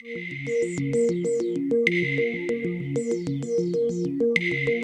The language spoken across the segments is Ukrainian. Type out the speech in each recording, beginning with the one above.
Thank you.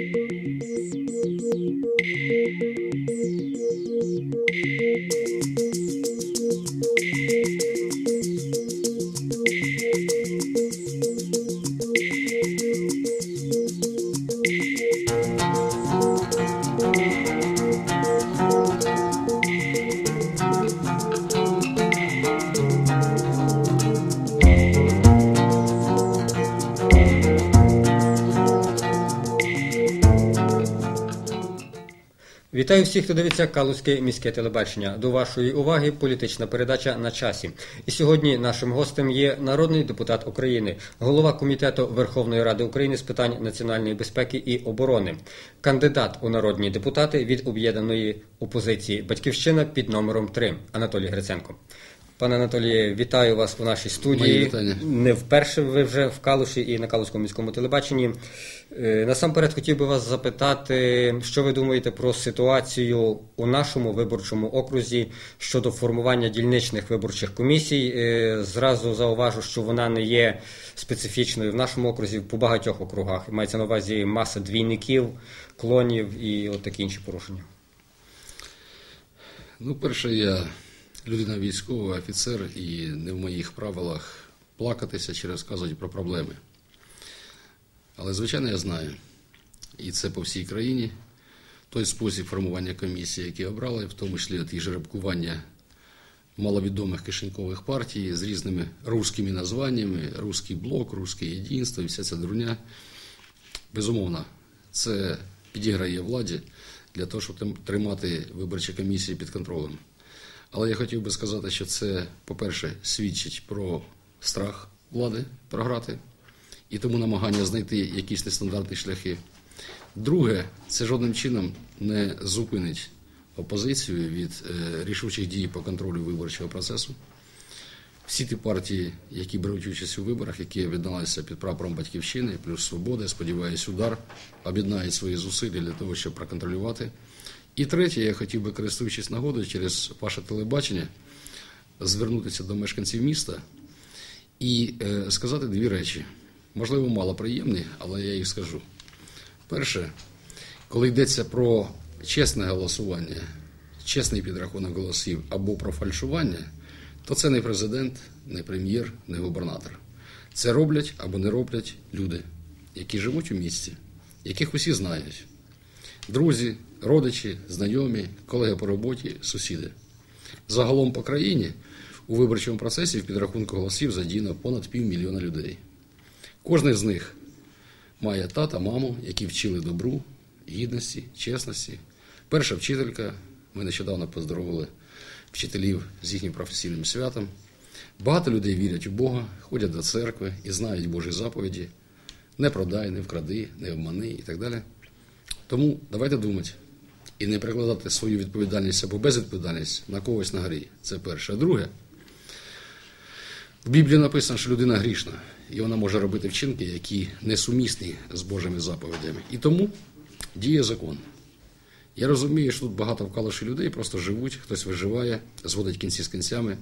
Вітаю всіх, хто дивиться Калузьке міське телебачення. До вашої уваги політична передача на часі. І сьогодні нашим гостем є народний депутат України, голова комітету Верховної Ради України з питань національної безпеки і оборони, кандидат у народні депутати від об'єднаної опозиції Батьківщина під номером 3 Анатолій Гриценко. Пане Анатоліє, вітаю вас у нашій студії. Не вперше ви вже в Калуші і на Калуському міському телебаченні. Е, насамперед хотів би вас запитати, що ви думаєте про ситуацію у нашому виборчому окрузі щодо формування дільничних виборчих комісій. Е, зразу зауважу, що вона не є специфічною в нашому окрузі по багатьох округах. Мається на увазі маса двійників, клонів і от такі інші порушення. Ну, перше, я людина військова, офіцер, і не в моїх правилах плакатися чи розказувати про проблеми. Але, звичайно, я знаю, і це по всій країні. Той спосіб формування комісії, який обрали, в тому числі ті жеребкування маловідомих кишенькових партій з різними русскими названнями, Руський блок, Руське єдинство і вся ця друня. Безумовно, це підіграє владі для того, щоб тримати виборчі комісії під контролем. Але я хотів би сказати, що це, по-перше, свідчить про страх влади програти і тому намагання знайти якісь нестандартні шляхи. Друге, це жодним чином не зупинить опозицію від е, рішучих дій по контролю виборчого процесу. Всі ті партії, які беруть участь у виборах, які об'єдналися під прапором Батьківщини, плюс свободи, сподіваюся, удар, об'єднають свої зусилля для того, щоб проконтролювати. І третє, я хотів би, користуючись нагодою через ваше телебачення, звернутися до мешканців міста і е, сказати дві речі. Можливо, малоприємні, але я їх скажу. Перше, коли йдеться про чесне голосування, чесний підрахунок голосів або про фальшування, то це не президент, не прем'єр, не губернатор. Це роблять або не роблять люди, які живуть у місті, яких усі знають. Друзі, родичі, знайомі, колеги по роботі, сусіди. Загалом по країні у виборчому процесі в підрахунку голосів задіяно понад півмільйона людей. Кожен з них має тата, маму, які вчили добру, гідності, чесності. Перша вчителька, ми нещодавно поздоровили вчителів з їхнім професійним святом. Багато людей вірять у Бога, ходять до церкви і знають Божі заповіді. Не продай, не вкради, не обмани і так далі. Тому давайте думати і не прикладати свою відповідальність або безвідповідальність на когось на горі. Це перше. А друге, в Біблії написано, що людина грішна, і вона може робити вчинки, які несумісні з Божими заповідями. І тому діє закон. Я розумію, що тут багато вкалиші людей просто живуть, хтось виживає, зводить кінці з кінцями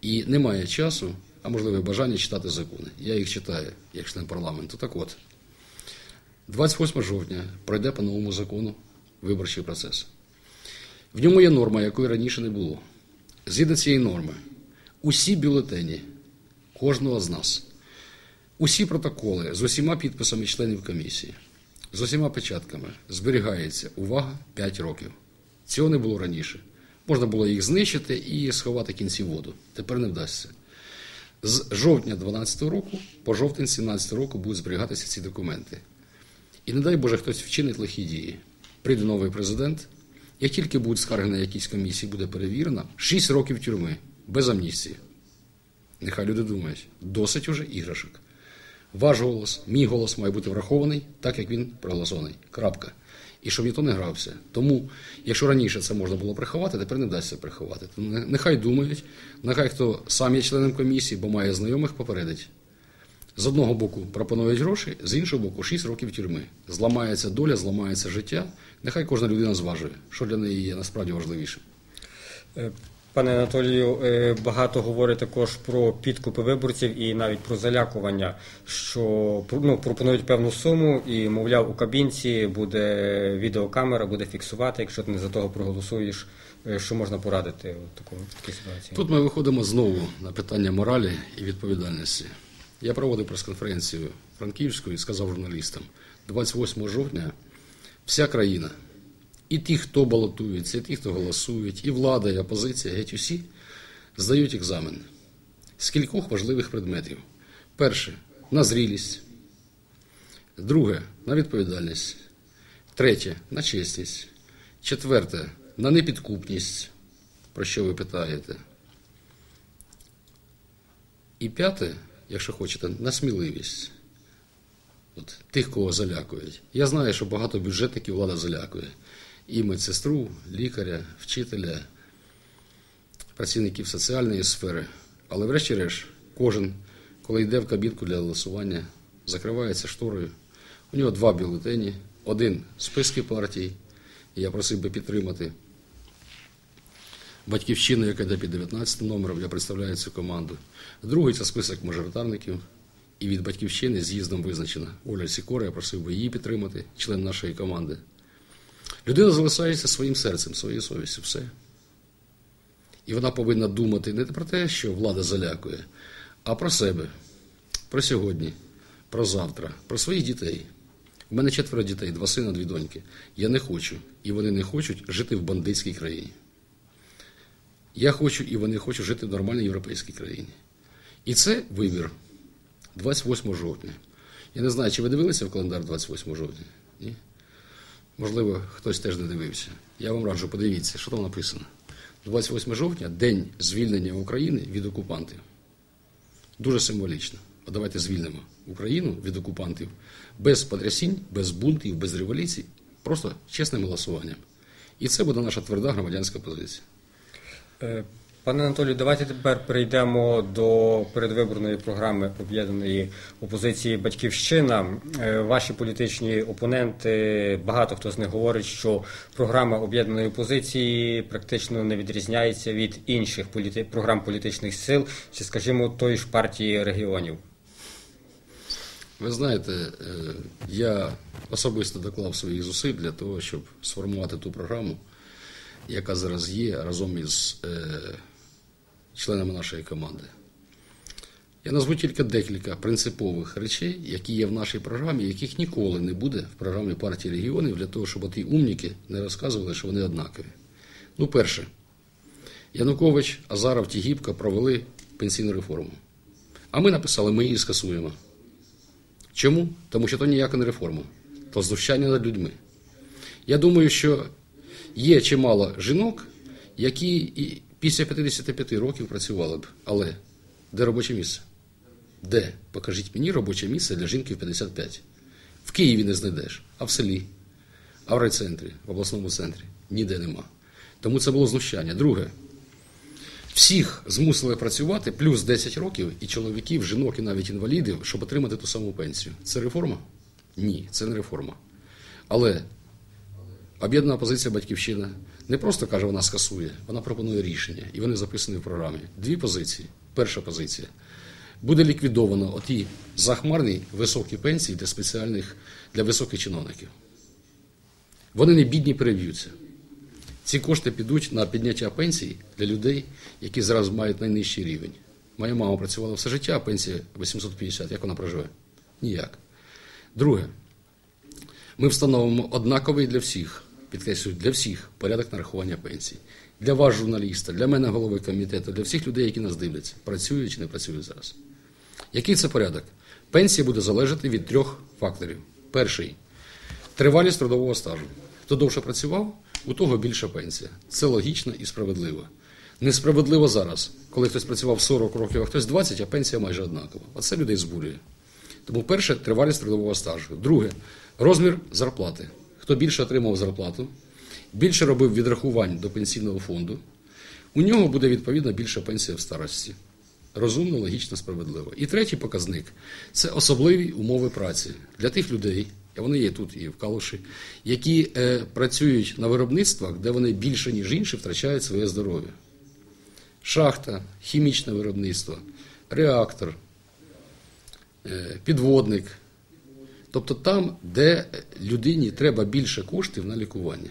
і немає часу, а можливо бажання читати закони. Я їх читаю як член парламенту. Так от, 28 жовтня пройде по новому закону виборчий процес. В ньому є норма, якої раніше не було. Згідно цієї норми, усі бюлетені кожного з нас, усі протоколи з усіма підписами членів комісії, з усіма печатками зберігається увага 5 років. Цього не було раніше. Можна було їх знищити і сховати кінці воду. Тепер не вдасться. З жовтня 2012 року по жовтень 2017 року будуть зберігатися ці документи. І не дай Боже, хтось вчинить лихі дії. Прийде новий президент. Як тільки будуть скарги на якісь комісії, буде перевірена, 6 років тюрми без амністії. Нехай люди думають, досить уже іграшок. Ваш голос, мій голос має бути врахований, так як він проголосований. Крапка. І щоб ніхто не грався. Тому, якщо раніше це можна було приховати, тепер не вдасться приховати. Тому нехай думають, нехай хто сам є членом комісії, бо має знайомих попередить. З одного боку пропонують гроші, з іншого боку, 6 років тюрми. Зламається доля, зламається життя. Нехай кожна людина зважує, що для неї є насправді важливіше. Пане Анатолію, е, багато говорить також про підкупи виборців і навіть про залякування, що ну, пропонують певну суму, і, мовляв, у кабінці буде відеокамера, буде фіксувати, якщо ти не за того проголосуєш, е, що можна порадити в такій ситуації. Тут ми виходимо знову на питання моралі і відповідальності. Я проводив прес-конференцію Франківську і сказав журналістам, 28 жовтня вся країна, і ті, хто балотується, і ті, хто голосують, і влада, і опозиція, геть усі здають екзамен з кількох важливих предметів. Перше на зрілість, друге на відповідальність, третє на чесність, четверте на непідкупність, про що ви питаєте. І п'яте, якщо хочете, на сміливість. От, тих, кого залякують. Я знаю, що багато бюджетників влада залякує. І медсестру, лікаря, вчителя, працівників соціальної сфери. Але, врешті-решт, кожен, коли йде в кабінку для голосування, закривається шторою. У нього два бюлетені, один списки партій, я просив би підтримати. Батьківщину, яка йде під 19 номером, я представляю цю команду. Другий це список мажоритарників. І від батьківщини з'їздом визначена Оля Сікора, я просив би її підтримати, член нашої команди. Людина залишається своїм серцем, своєю совістю, все. І вона повинна думати не про те, що влада залякує, а про себе, про сьогодні, про завтра, про своїх дітей. У мене четверо дітей, два сина, дві доньки. Я не хочу, і вони не хочуть жити в бандитській країні. Я хочу, і вони хочуть жити в нормальній європейській країні. І це вибір 28 жовтня. Я не знаю, чи ви дивилися в календар 28 жовтня? Ні? Можливо, хтось теж не дивився. Я вам раджу, подивіться, що там написано. 28 жовтня день звільнення України від окупантів. Дуже символічно. А давайте звільнимо Україну від окупантів без потрясінь, без бунтів, без революцій, просто чесним голосуванням. І це буде наша тверда громадянська позиція. Е, Пане Анатолію, давайте тепер перейдемо до передвиборної програми об'єднаної опозиції Батьківщина. Е, ваші політичні опоненти, багато хто з них говорить, що програма об'єднаної опозиції практично не відрізняється від інших політи... програм політичних сил, чи, скажімо, тої ж партії регіонів. Ви знаєте, е, я особисто доклав своїх зусиль для того, щоб сформувати ту програму, яка зараз є разом із е, членами нашої команди. Я назву тільки декілька принципових речей, які є в нашій програмі, яких ніколи не буде в програмі партії регіонів для того, щоб ті умніки не розказували, що вони однакові. Ну, перше, Янукович, Азаров, Тігіпка провели пенсійну реформу. А ми написали, ми її скасуємо. Чому? Тому що то ніяка не реформа, то знущання над людьми. Я думаю, що є чимало жінок, які і після 55 років працювали б. Але де робоче місце? Де? Покажіть мені робоче місце для жінки в 55. В Києві не знайдеш, а в селі, а в райцентрі, в обласному центрі. Ніде нема. Тому це було знущання. Друге, всіх змусили працювати плюс 10 років і чоловіків, жінок, і навіть інвалідів, щоб отримати ту саму пенсію. Це реформа? Ні, це не реформа. Але об'єднана позиція Батьківщина не просто каже, вона скасує, вона пропонує рішення, і вони записані в програмі. Дві позиції. Перша позиція. Буде ліквідовано оті захмарні високі пенсії для спеціальних для високих чиновників. Вони не бідні переб'ються. Ці кошти підуть на підняття пенсій для людей, які зараз мають найнижчий рівень. Моя мама працювала все життя, а пенсія 850. Як вона проживе? Ніяк. Друге, ми встановимо однаковий для всіх, підкреслюю, для всіх порядок нарахування пенсій. Для вас, журналіста, для мене, голови комітету, для всіх людей, які нас дивляться, працюють чи не працюють зараз. Який це порядок? Пенсія буде залежати від трьох факторів. Перший тривалість трудового стажу. Хто довше працював, у того більша пенсія. Це логічно і справедливо. Несправедливо зараз, коли хтось працював 40 років, а хтось 20, а пенсія майже однакова. Оце людей збурює. Тому, перше, тривалість трудового стажу. Друге, розмір зарплати. Хто більше отримав зарплату, більше робив відрахувань до пенсійного фонду, у нього буде відповідно більша пенсія в старості. Розумно, логічно, справедливо. І третій показник це особливі умови праці для тих людей, а вони є тут і в Калуші, які е, працюють на виробництвах, де вони більше, ніж інші, втрачають своє здоров'я. шахта, хімічне виробництво, реактор, підводник. Тобто там, де людині треба більше коштів на лікування.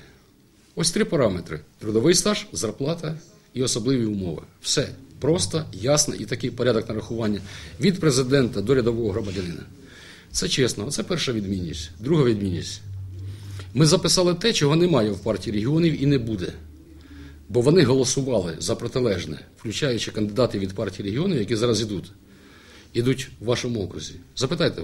Ось три параметри: трудовий стаж, зарплата і особливі умови. Все просто, ясно і такий порядок нарахування від президента до рядового громадянина. Це чесно, це перша відмінність. Друга відмінність. Ми записали те, чого немає в партії регіонів і не буде. Бо вони голосували за протилежне, включаючи кандидатів від партії регіонів, які зараз ідуть, ідуть в вашому окрузі. Запитайте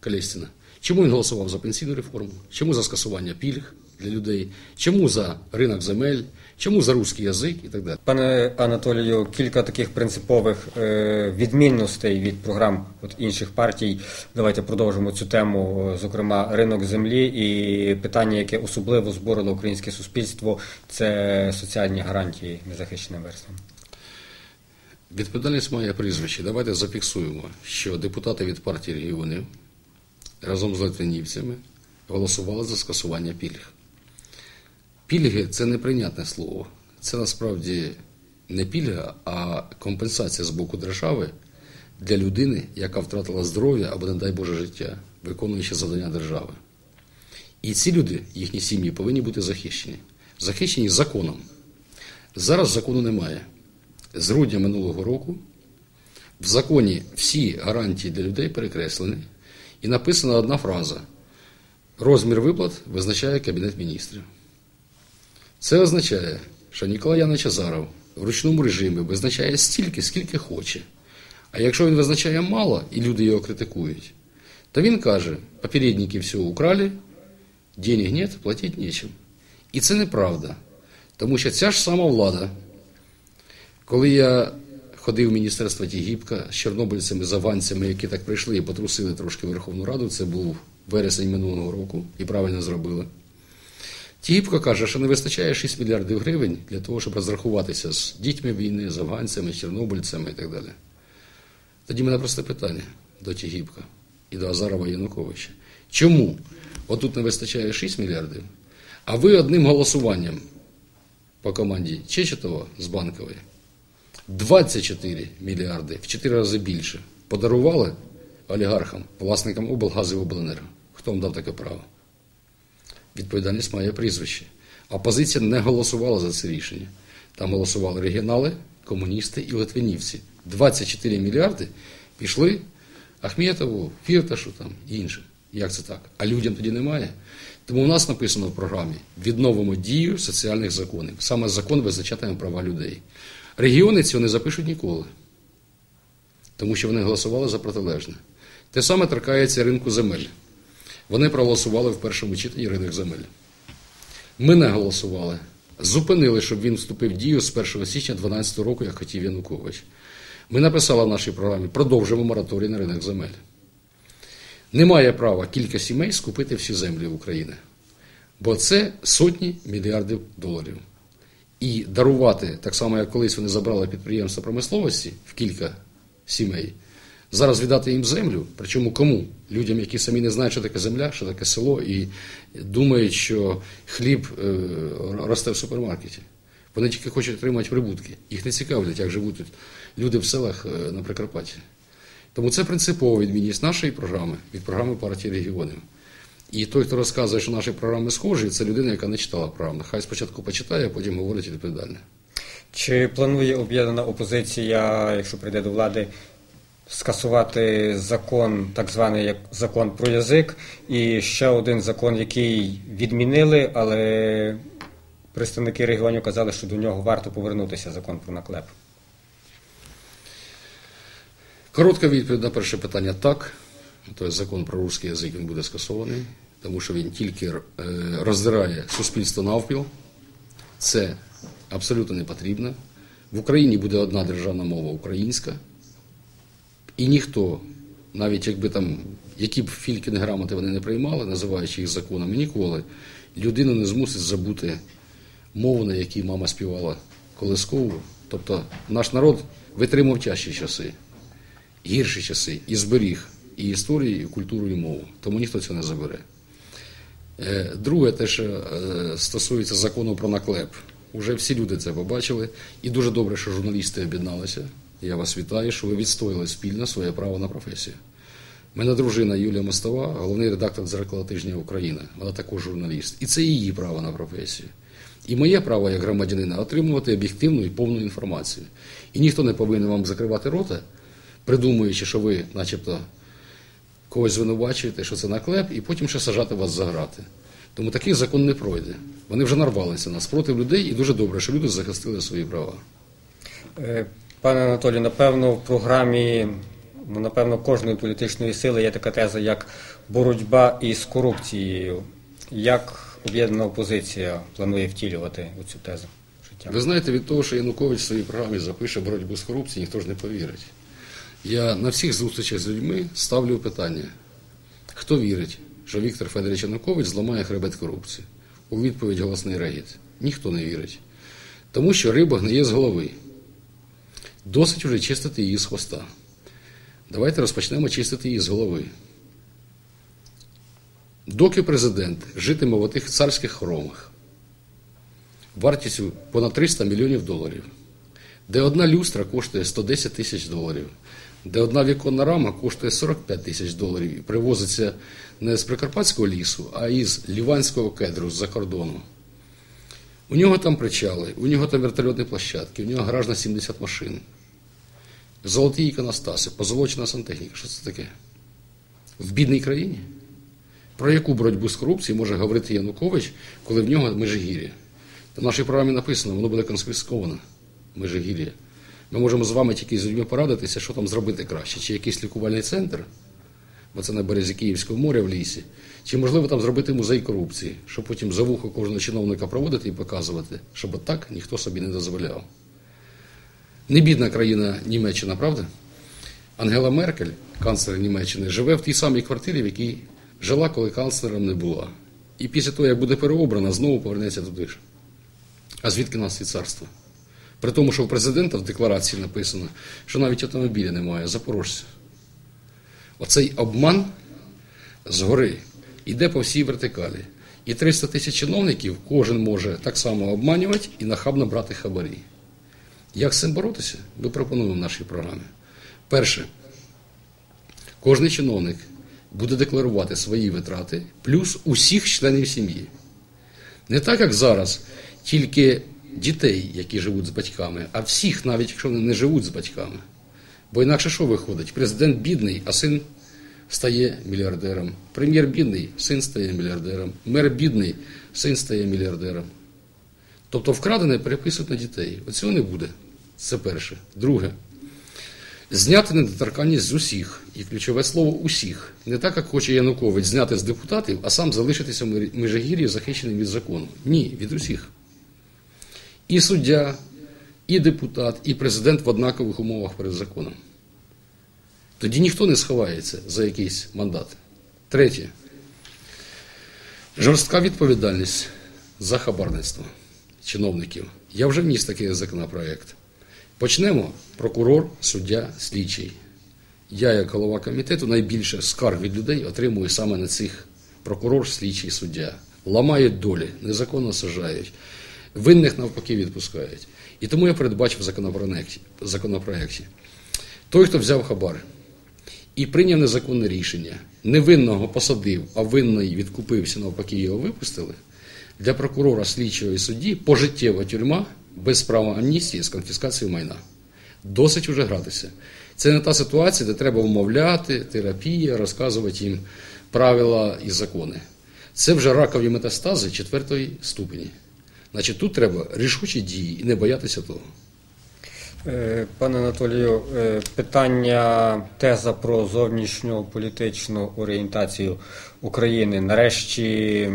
Калєстіна, чому він голосував за пенсійну реформу, чому за скасування пільг для людей, чому за ринок земель, чому за русський язик і так далі. Пане Анатолію, кілька таких принципових е, відмінностей від програм інших партій. Давайте продовжимо цю тему, зокрема, ринок землі і питання, яке особливо зборило українське суспільство, це соціальні гарантії незахищеним верствам. Відповідальність має прізвище. Давайте зафіксуємо, що депутати від партії регіонів разом з литвинівцями голосували за скасування пільг. Пільги це неприйнятне слово. Це насправді не пільга, а компенсація з боку держави для людини, яка втратила здоров'я або, не дай Боже, життя, виконуючи завдання держави. І ці люди, їхні сім'ї, повинні бути захищені. Захищені законом. Зараз закону немає. З грудня минулого року в законі всі гарантії для людей перекреслені, і написана одна фраза: розмір виплат визначає Кабінет міністрів. Це означає, що Ніколай Янович Азаров в ручному режимі визначає стільки, скільки хоче. А якщо він визначає мало і люди його критикують, то він каже, попередники все украли, денег нет, платити нічим. І це неправда. Тому що ця ж сама влада, коли я ходив в Міністерство Тігіпка з чорнобильцями, заванцями, які так прийшли і потрусили трошки Верховну Раду, це був вересень минулого року, і правильно зробили. Тігіпко каже, що не вистачає 6 мільярдів гривень для того, щоб розрахуватися з дітьми війни, з афганцями, з чорнобильцями і так далі. Тоді мене просте питання до Тігіпка і до Азарова Януковича. Чому отут не вистачає 6 мільярдів, а ви одним голосуванням по команді Чечетова з банкової 24 мільярди в 4 рази більше подарували олігархам, власникам облгазу і обленерго? Хто вам дав таке право? відповідальність має прізвище. Опозиція не голосувала за це рішення. Там голосували регіонали, комуністи і литвинівці. 24 мільярди пішли Ахметову, Фірташу там і іншим. Як це так? А людям тоді немає. Тому у нас написано в програмі: відновимо дію соціальних законів. Саме закон визначатиме права людей. Регіони цього не запишуть ніколи, тому що вони голосували за протилежне. Те саме торкається ринку земель. Вони проголосували в першому читанні ринок земель. Ми не голосували. Зупинили, щоб він вступив в дію з 1 січня 2012 року, як хотів Янукович. Ми написали в нашій програмі, продовжимо мораторій на ринок земель. Немає права кілька сімей скупити всі землі України. Бо це сотні мільярдів доларів. І дарувати, так само, як колись вони забрали підприємства промисловості в кілька сімей. Зараз віддати їм землю, причому кому? Людям, які самі не знають, що таке земля, що таке село, і думають, що хліб е, росте в супермаркеті. Вони тільки хочуть отримати прибутки. Їх не цікавлять, як живуть люди в селах е, на Прикарпатті. Тому це принципова відмінність нашої програми від програми партії регіонів. І той, хто розказує, що наші програми схожі, це людина, яка не читала програм. Хай спочатку почитає, а потім говорить відповідально. Чи планує об'єднана опозиція, якщо прийде до влади, скасувати закон, так званий як закон про язик, і ще один закон, який відмінили, але представники регіонів казали, що до нього варто повернутися закон про наклеп. Коротка відповідь на перше питання так. Тобто закон про русський язик він буде скасований, тому що він тільки е, роздирає суспільство навпіл. Це абсолютно не потрібно. В Україні буде одна державна мова українська. І ніхто, навіть якби там, які б фількіни грамоти вони не приймали, називаючи їх законами, ніколи людину не змусить забути мову, на якій мама співала колискову. Тобто наш народ витримав тяжчі часи, гірші часи і зберіг і історію, і культуру, і мову. Тому ніхто цього не забере. Е, друге, те, що е, стосується закону про наклеп. Уже всі люди це побачили, і дуже добре, що журналісти об'єдналися. Я вас вітаю, що ви відстояли спільно своє право на професію. Мене дружина Юлія Мостова, головний редактор дзеркала тижня Україна. Вона також журналіст. І це її право на професію. І моє право як громадянина отримувати об'єктивну і повну інформацію. І ніхто не повинен вам закривати рота, придумуючи, що ви, начебто, когось звинувачуєте, що це наклеп, і потім ще сажати вас за грати. Тому такий закон не пройде. Вони вже нарвалися на спротив людей, і дуже добре, що люди захистили свої права. Е, Пане Анатолію, напевно, в програмі ну, напевно, кожної політичної сили є така теза, як боротьба із корупцією. Як об'єднана опозиція планує втілювати цю тезу життя? Ви знаєте, від того, що Янукович в своїй програмі запише боротьбу з корупцією, ніхто ж не повірить. Я на всіх зустрічах з людьми ставлю питання: хто вірить, що Віктор Федорович Янукович зламає хребет корупції? У відповідь голосний регіт. Ніхто не вірить. Тому що риба гниє з голови. Досить вже чистити її з хвоста. Давайте розпочнемо чистити її з голови. Доки президент житиме в отих царських хромах вартістю понад 300 мільйонів доларів, де одна люстра коштує 110 тисяч доларів, де одна віконна рама коштує 45 тисяч доларів і привозиться не з Прикарпатського лісу, а із Ліванського кедру з-за кордону. У нього там причали, у нього там вертольотні площадки, у нього гараж на 70 машин. Золоті іконостаси, позолочена сантехніка. Що це таке? В бідній країні? Про яку боротьбу з корупцією може говорити Янукович, коли в нього межигір'я? В нашій програмі написано, воно буде конфісковано. Межигір'я. Ми можемо з вами тільки з людьми порадитися, що там зробити краще. Чи якийсь лікувальний центр, бо це на березі Київського моря в лісі, чи можливо там зробити музей корупції, щоб потім за вухо кожного чиновника проводити і показувати, щоб так ніхто собі не дозволяв. Не бідна країна Німеччина, правда? Ангела Меркель, канцлер Німеччини, живе в тій самій квартирі, в якій жила, коли канцлером не була. І після того, як буде переобрана, знову повернеться туди ж. А звідки нас від царства? При тому, що у президента в декларації написано, що навіть автомобіля немає, запорожця. Оцей обман згори йде по всій вертикалі. І 300 тисяч чиновників кожен може так само обманювати і нахабно брати хабарі. Як з цим боротися? Ми пропонуємо в нашій програмі. Перше, кожен чиновник буде декларувати свої витрати плюс усіх членів сім'ї. Не так, як зараз, тільки дітей, які живуть з батьками, а всіх, навіть якщо вони не живуть з батьками. Бо інакше що виходить? Президент бідний, а син стає мільярдером. Прем'єр бідний, син стає мільярдером. Мер бідний, син стає мільярдером. Тобто вкрадене переписують на дітей. Оцього не буде. Це перше. Друге. Зняти недоторканність з усіх. І ключове слово усіх. Не так, як хоче Янукович зняти з депутатів, а сам залишитися в Межигір'ї захищеним від закону. Ні, від усіх. І суддя, і депутат, і президент в однакових умовах перед законом. Тоді ніхто не сховається за якийсь мандат. Третє. Жорстка відповідальність за хабарництво чиновників. Я вже вніс такий законопроект. Почнемо. Прокурор, суддя, слідчий. Я, як голова комітету, найбільше скарг від людей отримую саме на цих прокурор, слідчий, суддя. Ламають долі, незаконно сажають, винних навпаки відпускають. І тому я передбачив законопроекті. Той, хто взяв хабар і прийняв незаконне рішення, невинного посадив, а винний відкупився, навпаки, його випустили. Для прокурора, слідчого і судді пожиттєва тюрма без права амністії з конфіскацією майна. Досить уже гратися. Це не та ситуація, де треба вмовляти, терапія, розказувати їм правила і закони. Це вже ракові метастази четвертої ступені. Значить, тут треба рішучі дії і не боятися того. Е, пане Анатолію, е, питання теза про зовнішню політичну орієнтацію України. Нарешті,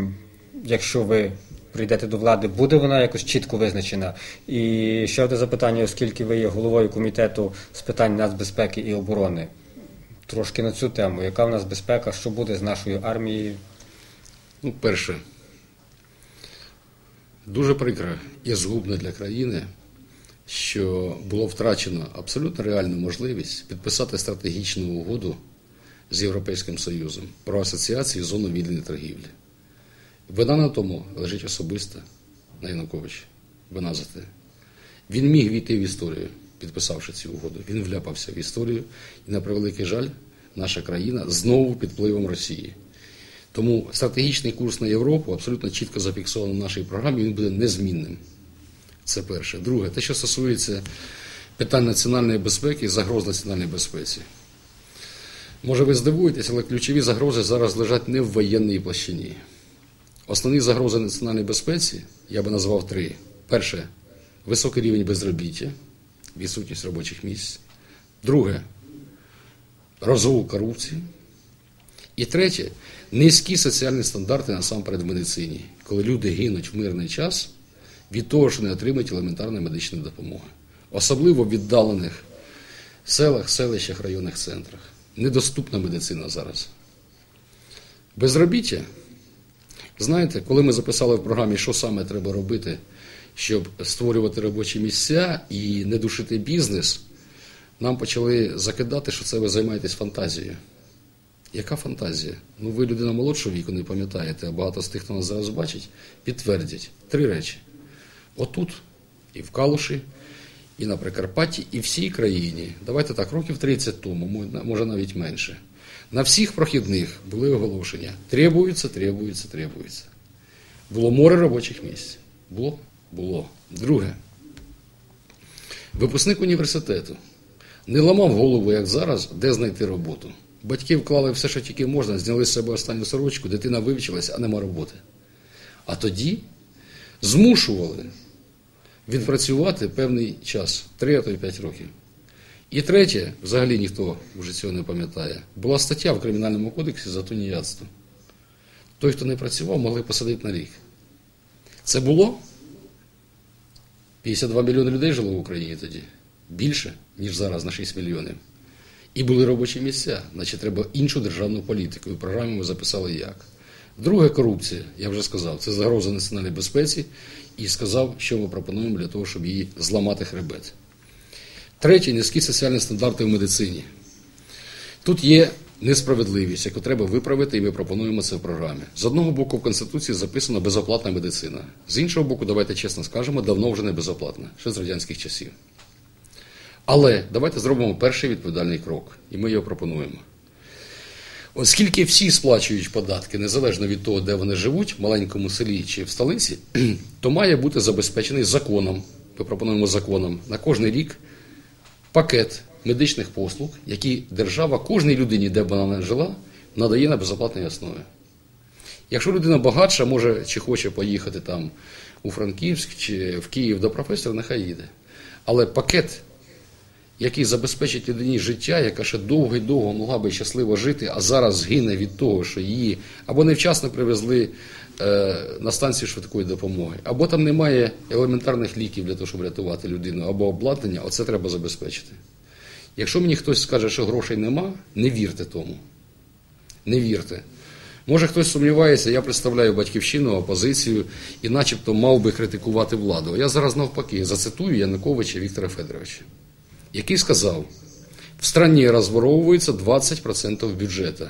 якщо ви прийдете до влади, буде вона якось чітко визначена? І ще одне запитання, оскільки ви є головою комітету з питань нацбезпеки і оборони. Трошки на цю тему. Яка в нас безпека, що буде з нашою армією? Ну, перше, дуже прикро і згубно для країни, що було втрачено абсолютно реальну можливість підписати стратегічну угоду з Європейським Союзом про асоціацію зону вільної торгівлі. Вина на тому лежить особисто на Януковичі. виназити. Він міг війти в історію, підписавши цю угоду. Він вляпався в історію, і на превеликий жаль, наша країна знову під впливом Росії. Тому стратегічний курс на Європу абсолютно чітко зафіксований в нашій програмі, він буде незмінним. Це перше. Друге, те, що стосується питань національної безпеки і загроз національній безпеці. Може, ви здивуєтесь, але ключові загрози зараз лежать не в воєнній площині. Основні загрози національній безпеці я би назвав три. Перше високий рівень безробіття, відсутність робочих місць. Друге розгул корупції. І третє низькі соціальні стандарти насамперед в медицині, коли люди гинуть в мирний час від того, що не отримують елементарної медичної допомоги. Особливо в віддалених селах, селищах, районних центрах. Недоступна медицина зараз. Безробіття. Знаєте, коли ми записали в програмі, що саме треба робити, щоб створювати робочі місця і не душити бізнес, нам почали закидати, що це ви займаєтесь фантазією. Яка фантазія? Ну, ви людина молодшого віку, не пам'ятаєте, а багато з тих, хто нас зараз бачить, підтвердять три речі: отут, і в Калуші, і на Прикарпатті, і всій країні. Давайте так, років 30 тому, може навіть менше. На всіх прохідних були оголошення: требується, требується, требується. Було море робочих місць. Було? Було. Друге. Випускник університету не ламав голову, як зараз, де знайти роботу. Батьки вклали все, що тільки можна, зняли з себе останню сорочку, дитина вивчилася, а нема роботи. А тоді змушували відпрацювати певний час 3 а то й 5 років. І третє, взагалі ніхто вже цього не пам'ятає, була стаття в Кримінальному кодексі за туніядство. Той, хто не працював, могли посадити на рік. Це було? 52 мільйони людей жило в Україні тоді. Більше, ніж зараз на 6 мільйонів. І були робочі місця, значить треба іншу державну політику. І в програмі ми записали як. Друге корупція, я вже сказав, це загроза національній безпеці і сказав, що ми пропонуємо для того, щоб її зламати хребет. Третє низькі соціальні стандарти в медицині. Тут є несправедливість, яку треба виправити, і ми пропонуємо це в програмі. З одного боку, в Конституції записано безоплатна медицина. З іншого боку, давайте чесно скажемо, давно вже не безоплатна, ще з радянських часів. Але давайте зробимо перший відповідальний крок, і ми його пропонуємо. Оскільки всі сплачують податки незалежно від того, де вони живуть, в маленькому селі чи в столиці, то має бути забезпечений законом. Ми пропонуємо законом на кожний рік пакет медичних послуг, які держава кожній людині, де б вона не жила, надає на безоплатній основі. Якщо людина багатша, може чи хоче поїхати там у Франківськ чи в Київ до професора, нехай їде. Але пакет який забезпечить людині життя, яка ще довго і довго могла би щасливо жити, а зараз згине від того, що її або невчасно привезли е, на станцію швидкої допомоги, або там немає елементарних ліків для того, щоб рятувати людину, або обладнання, оце треба забезпечити. Якщо мені хтось скаже, що грошей нема, не вірте тому. Не вірте. Може хтось сумнівається, я представляю батьківщину, опозицію і начебто мав би критикувати владу. Я зараз навпаки зацитую Януковича Віктора Федоровича який сказав, в стране розворовується 20% бюджету.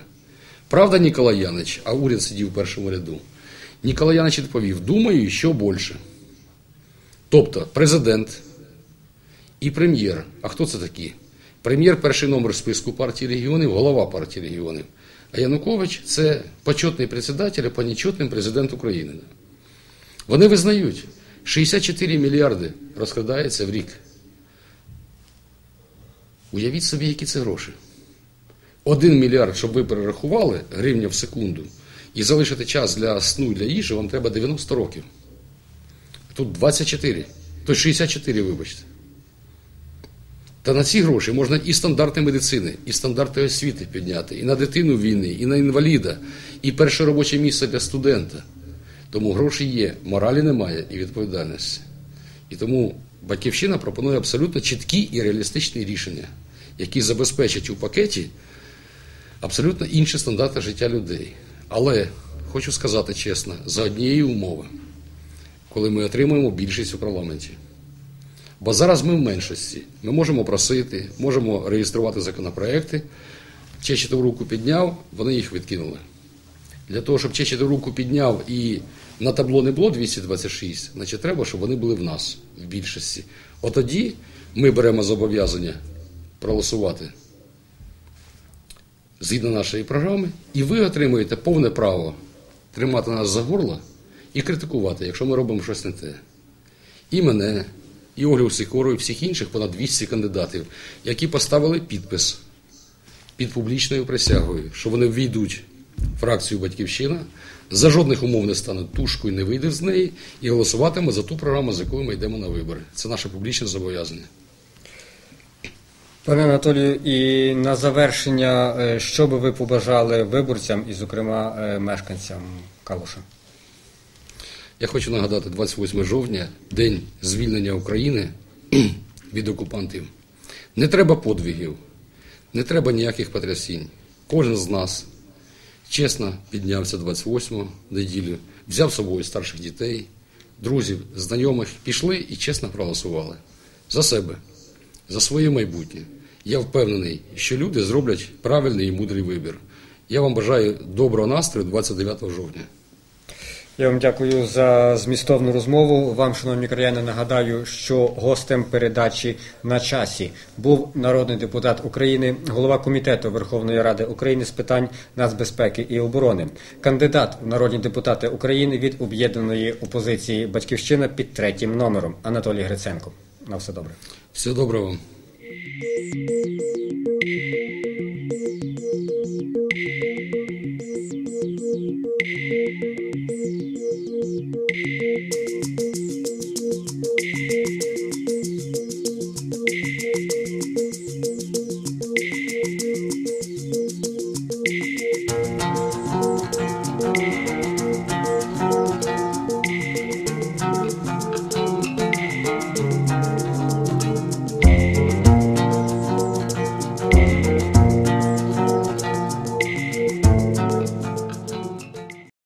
Правда, Ніколай Янич, а уряд сидів в першому ряду. Ніколай Янич відповів, думаю, що більше. Тобто президент і прем'єр. А хто це такі? Прем'єр перший номер списку партії регіонів, голова партії регіонів. А Янукович це почетний председатель, а понечетний президент України. Вони визнають, 64 мільярди розкрадається в рік. Уявіть собі, які це гроші. Один мільярд, щоб ви перерахували гривня в секунду, і залишити час для сну і для їжі, вам треба 90 років. Тут 24, то 64, вибачте. Та на ці гроші можна і стандарти медицини, і стандарти освіти підняти, і на дитину війни, і на інваліда, і перше робоче місце для студента. Тому гроші є, моралі немає і відповідальності. І тому Батьківщина пропонує абсолютно чіткі і реалістичні рішення, які забезпечать у пакеті абсолютно інші стандарти життя людей. Але хочу сказати чесно, за однієї умови, коли ми отримуємо більшість у парламенті. Бо зараз ми в меншості. Ми можемо просити, можемо реєструвати законопроекти. Чечетов руку підняв, вони їх відкинули. Для того, щоб Чечетов руку підняв і на табло не було 226, значить треба, щоб вони були в нас, в більшості. От тоді ми беремо зобов'язання проголосувати згідно нашої програми, і ви отримуєте повне право тримати нас за горло і критикувати, якщо ми робимо щось не те. І мене, і Ольгу Сікору, і всіх інших понад 200 кандидатів, які поставили підпис під публічною присягою, що вони ввійдуть в фракцію Батьківщина, за жодних умов не стануть тушкою, не вийдуть з неї і голосуватимуть за ту програму, з якою ми йдемо на вибори. Це наше публічне зобов'язання. Пане Анатолію, і на завершення, е, що би ви побажали виборцям і, зокрема, е, мешканцям Калуша? Я хочу нагадати 28 жовтня, день звільнення України від окупантів. Не треба подвигів, не треба ніяких потрясінь. Кожен з нас чесно піднявся 28 неділю, взяв з собою старших дітей, друзів, знайомих, пішли і чесно проголосували за себе, за своє майбутнє. Я впевнений, що люди зроблять правильний і мудрий вибір. Я вам бажаю доброго настрою 29 жовтня. Я вам дякую за змістовну розмову. Вам, шановні краяни, нагадаю, що гостем передачі на часі був народний депутат України, голова комітету Верховної Ради України з питань нацбезпеки і оборони, кандидат в народні депутати України від об'єднаної опозиції Батьківщина під третім номером Анатолій Гриценко. На все добре. Всього доброго вам.